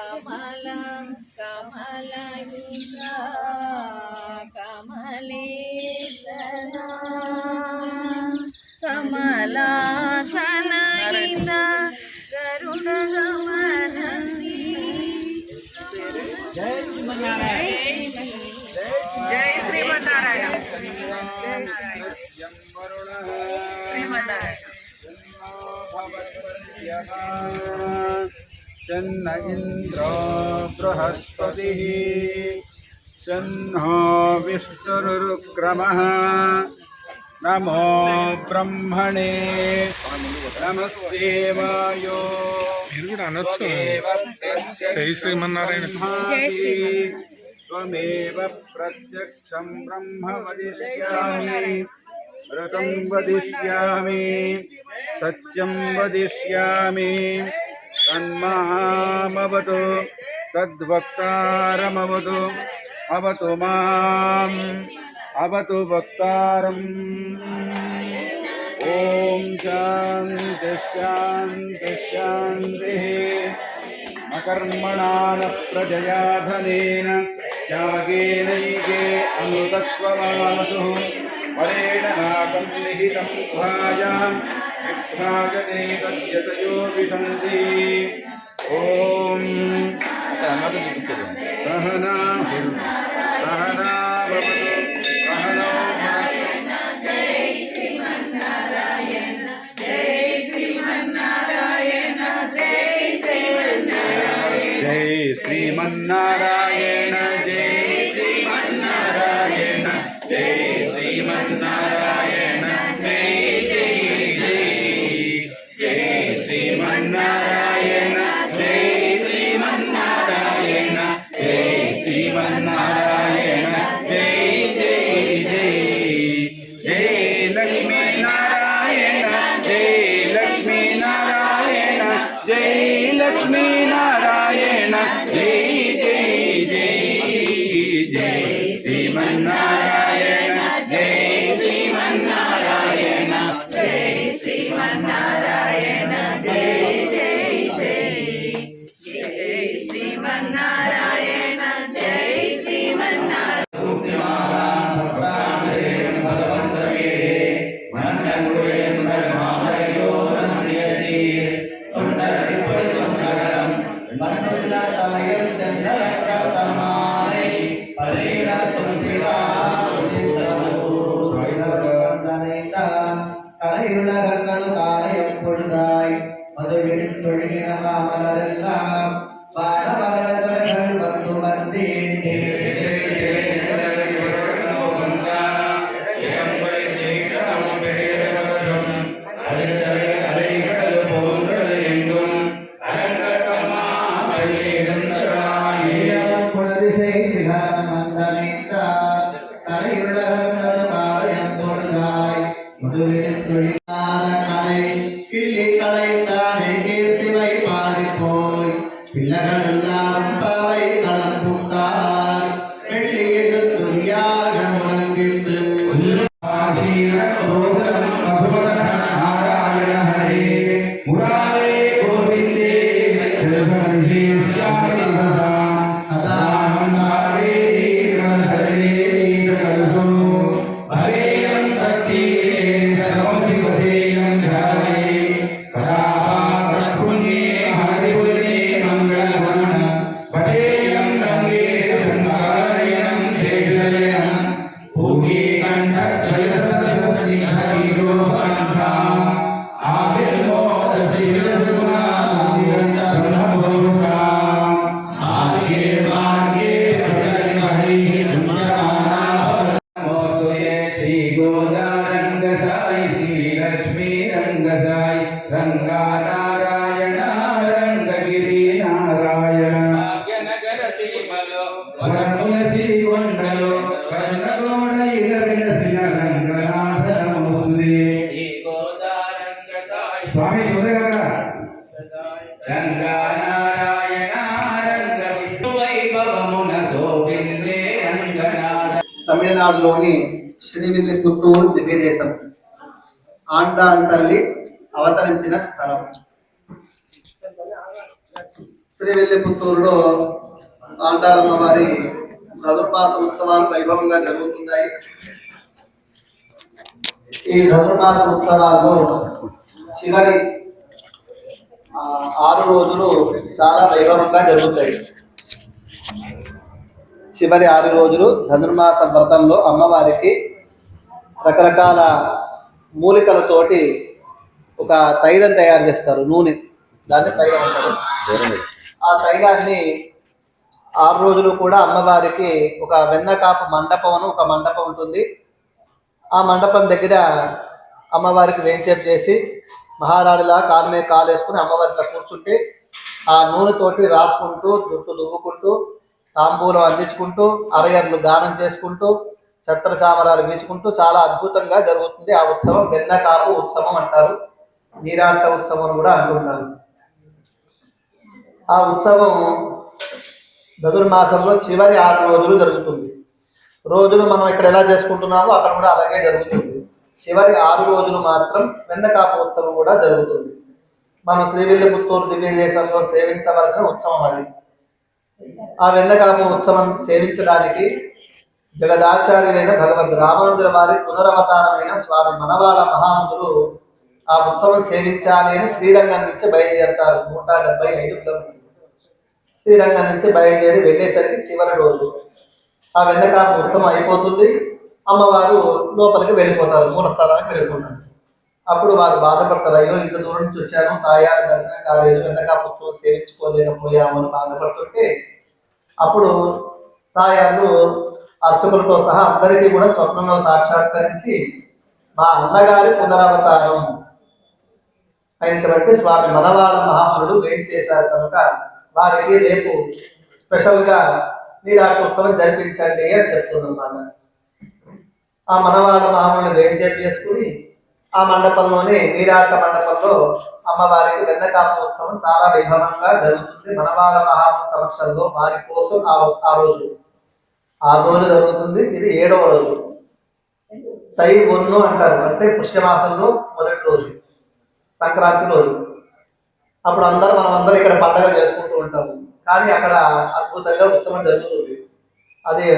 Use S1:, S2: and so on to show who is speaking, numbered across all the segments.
S1: కమల కమలయుత కమలేశన. కమలాసనయిన కరుణ గమనసి జై శ్రీమన్నారాయణ. శ్రీమన్నారాయణ.
S2: शन्न इन्द्रो बृहस्पतिः। शन्नो विष्णुरुक्रमः नमो ब्रह्मणे।
S3: नमस्ते वायो सही श्रीमन्नारायण।
S2: त्वमेव प्रत्यक्षं ब्रह्म वदिष्यामि। व्रतं वदिष्यामि। सत्यं वदिष्यामि। तन्मामवतु, तद्वक्तारमवतु, अवतु माम्, अवतु वक्तारम्। ॐ शान्ति शान्ति, शान्तिः। अकर्मणा न प्रजया धनेन त्यागेनैके अमृतत्वमानसुः फलेन नाकं निहितं भाजां विभ्राजते तद्यतयो विशन्ति ॐ सहना सहना भवतु सहनौ भुनक्तु जय श्रीमन्नारायण जय श्रीमन्नारायण जय श्रीमन्नारायण जय जय
S4: Canada
S2: స్వామి తొందరగా
S4: రంగనారాయణ రంగ వైభవమున శోభిందే రంగనాథ
S5: తమిళనాడులోని శ్రీవిల్లిపుత్తూరు దివ్యదేశం ఆండాళ్ తల్లి అవతరించిన స్థలం. శ్రీవిల్లి పుత్తూరులో ఆండాళమ్మ వారి ధనుర్మాస ఉత్సవాలు వైభవంగా జరుగుతున్నాయి. ఈ ధనుర్మాస ఉత్సవాల్లో చివరి ఆరు రోజులు చాలా వైభవంగా జరుగుతాయి. చివరి ఆరు రోజులు ధనుర్మాస వ్రతంలో అమ్మవారికి రకరకాల మూలికలతోటి ఒక తైలం తయారు చేస్తారు నూనె. దాన్ని తైలం ఆ తైలాన్ని ఆరు రోజులు కూడా అమ్మవారికి ఒక వెన్నకాపు మండపం అని ఒక మండపం ఉంటుంది. ఆ మండపం దగ్గర అమ్మవారికి వేంచేపు చేసి మహారాణిలా కాలు మీద కాలు వేసుకుని అమ్మవారిలో కూర్చుంటే ఆ నూనెతోటి రాసుకుంటూ జుట్టు దువ్వుకుంటూ తాంబూలం అందించుకుంటూ అరగర్లు దానం చేసుకుంటూ ఛత్ర చామరాలు వీసుకుంటూ చాలా అద్భుతంగా జరుగుతుంది. ఆ ఉత్సవం వెన్నకాపు ఉత్సవం అంటారు. నీరాట ఉత్సవం అని కూడా అంటుంటారు. ఆ ఉత్సవం ధనుర్మాసంలో చివరి ఆరు రోజులు జరుగుతుంది. రోజులు మనం ఇక్కడ ఎలా చేసుకుంటున్నామో అక్కడ కూడా అలాగే జరుగుతుంది. చివరి ఆరు రోజులు మాత్రం వెన్నకాపు ఉత్సవం కూడా జరుగుతుంది. మనం శ్రీవిల్లిపుత్తూరు దివ్య దేశంలో సేవించవలసిన ఉత్సవం అది. ఆ వెన్నకాపు ఉత్సవం సేవించడానికి జగదాచార్యులైన భగవద్ రామానుజుల వారి పునరవతారమైన స్వామి మనవాళ మహాముదులు ఆ ఉత్సవం సేవించాలి అని శ్రీరంగం నుంచి బయలుదేరతారు. నూట డెబ్బై ఐదు కిలోమీటర్లు. శ్రీరంగం నుంచి బయలుదేరి వెళ్ళేసరికి చివరి రోజు ఆ వెన్నకాపు ఉత్సవం అయిపోతుంది. అమ్మవారు లోపలికి వెళ్ళిపోతారు మూలస్థానానికి వెళ్ళిపోతారు. అప్పుడు వారు బాధపడతారు అయ్యో ఇంత దూరం నుంచి వచ్చాను తాయారు దర్శనం కాలేదు వెన్నకాపు ఉత్సవం సేవించుకోలేకపోయాము అని బాధపడుతుంటే అప్పుడు తాయారు అర్చకులతో సహా అందరికీ కూడా స్వప్నంలో సాక్షాత్కరించి మా అన్నగారి పునరవతారం. అయినటువంటి స్వామి మనవాళ మహామునుడు వేం చేశారు కనుక వారికి రేపు స్పెషల్గా నీరాటోత్సవం జరిపించండి అని చెప్తున్నమాట ఆ మనవాళ్ళ మామూలు వేరు చేసుకుని ఆ మండపంలోనే నీరాట మండపంలో అమ్మవారికి వెన్నకాపు ఉత్సవం చాలా వైభవంగా జరుగుతుంది. మనవాళ్ళ మహాముని సమక్షంలో వారి కోసం ఆ ఆ రోజు. ఆ రోజు జరుగుతుంది. ఇది ఏడవ రోజు. తై ఒన్ను అంటారు. అంటే పుష్యమాసంలో మొదటి రోజు. సంక్రాంతి రోజు. అప్పుడు అందరూ మనం అందరం ఇక్కడ పండగ చేసుకుంటూ ఉంటాము కానీ అక్కడ అద్భుతంగా ఉత్సవం జరుగుతుంది. అది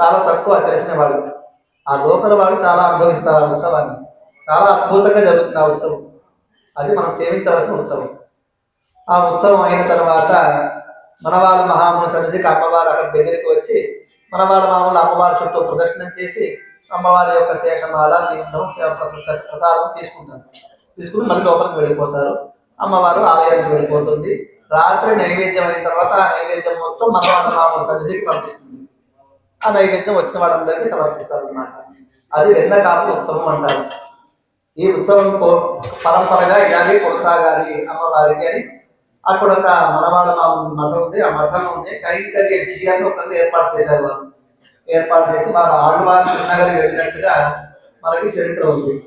S5: చాలా తక్కువ తెలిసిన వాళ్ళు. ఆ లోపల వాళ్ళు చాలా అనుభవిస్తారు ఆ ఉత్సవాన్ని. చాలా అద్భుతంగా జరుగుతుంది ఆ ఉత్సవం. అది మనం సేవించవలసిన ఉత్సవం. ఆ ఉత్సవం అయిన తర్వాత మనవాళ్ళ మహాముని సన్నిధికి అమ్మవారు అక్కడ దగ్గరికి వచ్చి మనవాళ్ళ మామూలు అమ్మవారి చుట్టూ ప్రదర్శనం చేసి అమ్మవారి యొక్క శేషమాల తీర్థం ప్రసాదం తీసుకుంటారు. తీసుకుని మళ్ళీ లోపలికి వెళ్ళిపోతారు. అమ్మవారు ఆలయానికి వెళ్ళిపోతుంది. రాత్రి నైవేద్యం అయిన తర్వాత ఆ నైవేద్యం మొత్తం మనవాళ్ళ మామూలు సన్నిధికి పంపిస్తుంది. ఆ నైవేద్యం వచ్చిన వాళ్ళందరికీ సమర్పిస్తారు అన్నమాట. అది వెన్నకాపు ఉత్సవం అంటారు. ఈ ఉత్సవం పరంపరగా ఇలాగే కొనసాగాలి అమ్మవారికి అని. అక్కడ ఒక మనవాళ్ళ మఠం ఉంది ఆ మఠం ఉంది. కైంకర్య జీఆర్ ఒకరిని ఏర్పాటు చేశారు ఏర్పాటు చేసి వారు ఆడవారి చిన్నగరి వెళ్ళినట్టుగా మనకి చరిత్ర ఉంది.